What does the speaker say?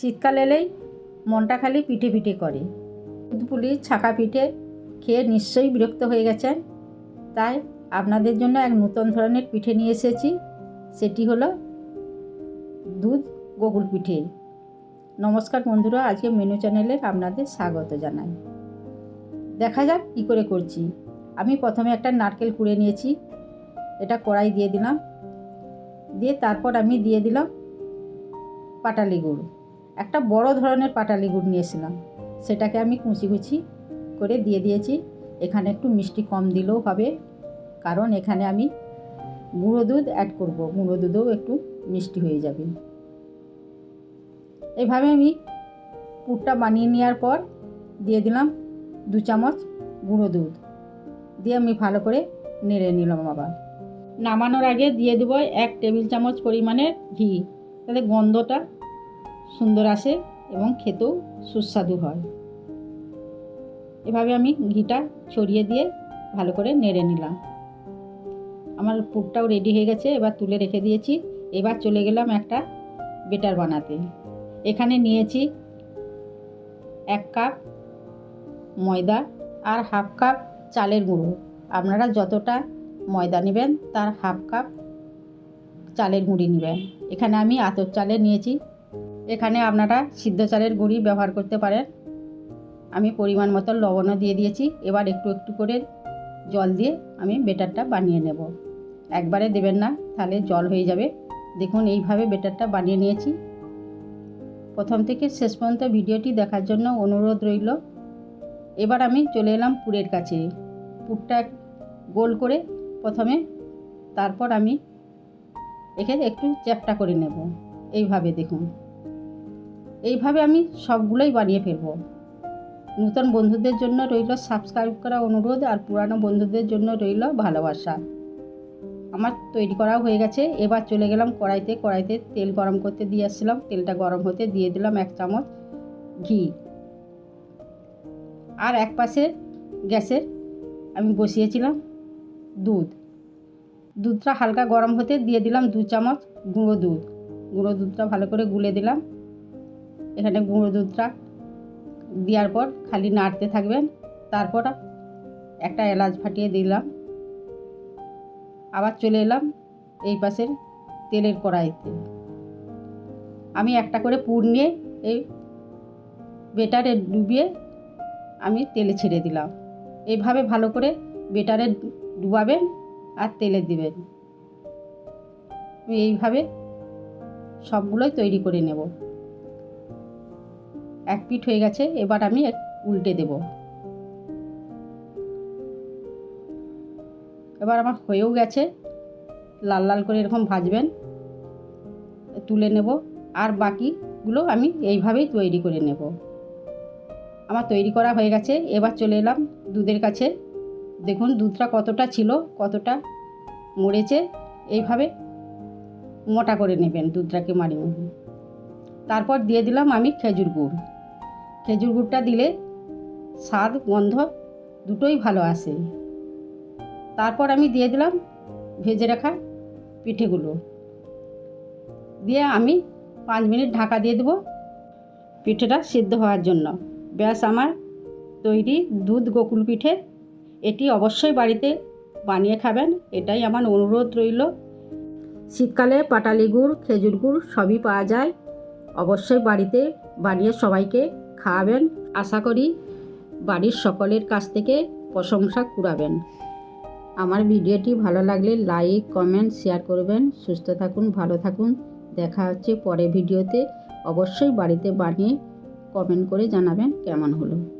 শীতকাল এলেই মনটা খালি পিঠে পিঠে করে। দুধপুলি ছাকা পিঠে খেয়ে নিশ্চয়ই বিরক্ত হয়ে গেছেন। তাই আপনাদের জন্য এক নতুন ধরনের পিঠে নিয়ে এসেছি। সেটি হলো দুধ গোকুল পিঠে। নমস্কার বন্ধুরা, আজকে মেনু চ্যানেলে আপনাদের স্বাগত জানাই। দেখা যাক কী করে করছি। আমি প্রথমে একটা নারকেল কুড়ে নিয়েছি। এটা কড়াই দিয়ে দিলাম। দিয়ে তারপর আমি দিয়ে দিলাম পাটালি গুড়। একটা বড় ধরনের পাটালি গুড় নিয়েছিলাম। সেটাকে আমি কুচি কুচি করে দিয়ে দিয়েছি। এখানে একটু মিষ্টি কম দিলেও হবে, কারণ এখানে আমি গুঁড়ো দুধ অ্যাড করব। গুঁড়ো দুধেও একটু মিষ্টি হয়ে যাবে। এভাবে আমি পুরটা বানিয়ে নেওয়ার পর দিয়ে দিলাম দু চামচ গুঁড়ো দুধ। দিয়ে আমি ভালো করে নেড়ে নিলাম আবার। নামানোর আগে দিয়ে দেবো এক টেবিল চামচ পরিমাণের ঘি। তাতে গন্ধটা সুন্দর আসে এবং খেতেও সুস্বাদু হয়। এভাবে আমি ঘিটা ছড়িয়ে দিয়ে ভালো করে নেড়ে নিলাম। আমার পুরটাও রেডি হয়ে গেছে, এবার তুলে রেখে দিয়েছি। এবার চলে গেলাম একটা বেটার বানাতে। এখানে নিয়েছি এক কাপ ময়দা আর হাফ কাপ চালের গুঁড়ো। আপনারা যতটা ময়দা নেবেন, তার হাফ কাপ চালের গুঁড়ি নেবেন। এখানে আমি আতর চালের নিয়েছি এখানে আপনারা সিদ্ধ চালের গুঁড়ি ব্যবহার করতে পারেন। আমি পরিমাণ মতো লবণও দিয়ে দিয়েছি। এবার একটু একটু করে জল দিয়ে আমি বেটারটা বানিয়ে নেব। একবারে দেবেন না, তাহলে জল হয়ে যাবে। দেখুন, এইভাবে বেটারটা বানিয়ে নিয়েছি। প্রথম থেকে শেষ পর্যন্ত ভিডিওটি দেখার জন্য অনুরোধ রইল। এবার আমি চলে এলাম পুরের কাছে। পুরটা গোল করে প্রথমে তারপর আমি এখানে একটু চ্যাপটা করে নেব। এইভাবে দেখুন। এইভাবে আমি সবগুলোই বানিয়ে ফেলব। নতুন বন্ধুদের জন্য রইল সাবস্ক্রাইব করা অনুরোধ আর পুরানো বন্ধুদের জন্য রইল ভালোবাসা। আমার তৈরি করা হয়ে গেছে। এবার চলে গেলাম কড়াইতে। কড়াইতে তেল গরম করতে দিয়ে আসছিলাম। তেলটা গরম হতে দিয়ে দিলাম এক চামচ ঘি। আর এক পাশে গ্যাসের আমি বসিয়েছিলাম দুধ। দুধটা হালকা গরম হতে দিয়ে দিলাম দু চামচ গুঁড়ো দুধ। গুঁড়ো দুধটা ভালো করে গুলে দিলাম। এখানে গুঁড়ো দুধটা দেওয়ার পর খালি নাড়তে থাকবেন। তারপর একটা এলাচ ফাটিয়ে দিলাম। আবার চলে এলাম এই পাশের তেলের কড়াইতে। আমি একটা করে পুর নিয়ে এই বেটারে ডুবিয়ে আমি তেলে ছেড়ে দিলাম। এইভাবে ভালো করে বেটারে ডুবাবেন আর তেলে দিবেন। এইভাবে সবগুলোই তৈরি করে নেব। এক পিঠ হয়ে গেছে, এবার আমি উল্টে দেব। এবার আমার হয়েও গেছে, লাল লাল করে এরকম ভাজবেন, তুলে নেব, আর বাকিগুলো আমি এইভাবেই তৈরি করে নেব। আমার তৈরি করা হয়ে গেছে, এবার চলে এলাম দুধের কাছে। দেখুন দুধটা কতটা ছিল, কতটা মরেছে, এইভাবে মোটা করে নেবেন দুধটাকে মারি তারপর দিয়ে দিলাম আমি খেজুর গুড়। খেজুর গুড়টা দিলে স্বাদ, গন্ধ দুটোই ভালো আসে। তারপর আমি দিয়ে দিলাম ভেজে রাখা পিঠেগুলো। দিয়ে আমি পাঁচ মিনিট ঢাকা দিয়ে দেবো পিঠেটা সিদ্ধ হওয়ার জন্য। ব্যাস, আমার তৈরি দুধ গোকুল পিঠে। এটি অবশ্যই বাড়িতে বানিয়ে খাবেন, এটাই আমার অনুরোধ রইল। শীতকালে পাটালি গুড়, খেজুর গুড় সবই পাওয়া যায়। অবশ্যই বাড়িতে বানিয়ে সবাইকে খাওয়াবেন। আশা করি বাড়ির সকলের কাছ থেকে প্রশংসা কুড়াবেন। আমার ভিডিওটি ভালো লাগলে লাইক, কমেন্ট, শেয়ার করবেন। সুস্থ থাকুন, ভালো থাকুন। দেখা হচ্ছে পরে ভিডিওতে। অবশ্যই বাড়িতে বানিয়ে কমেন্ট করে জানাবেন কেমন হলো।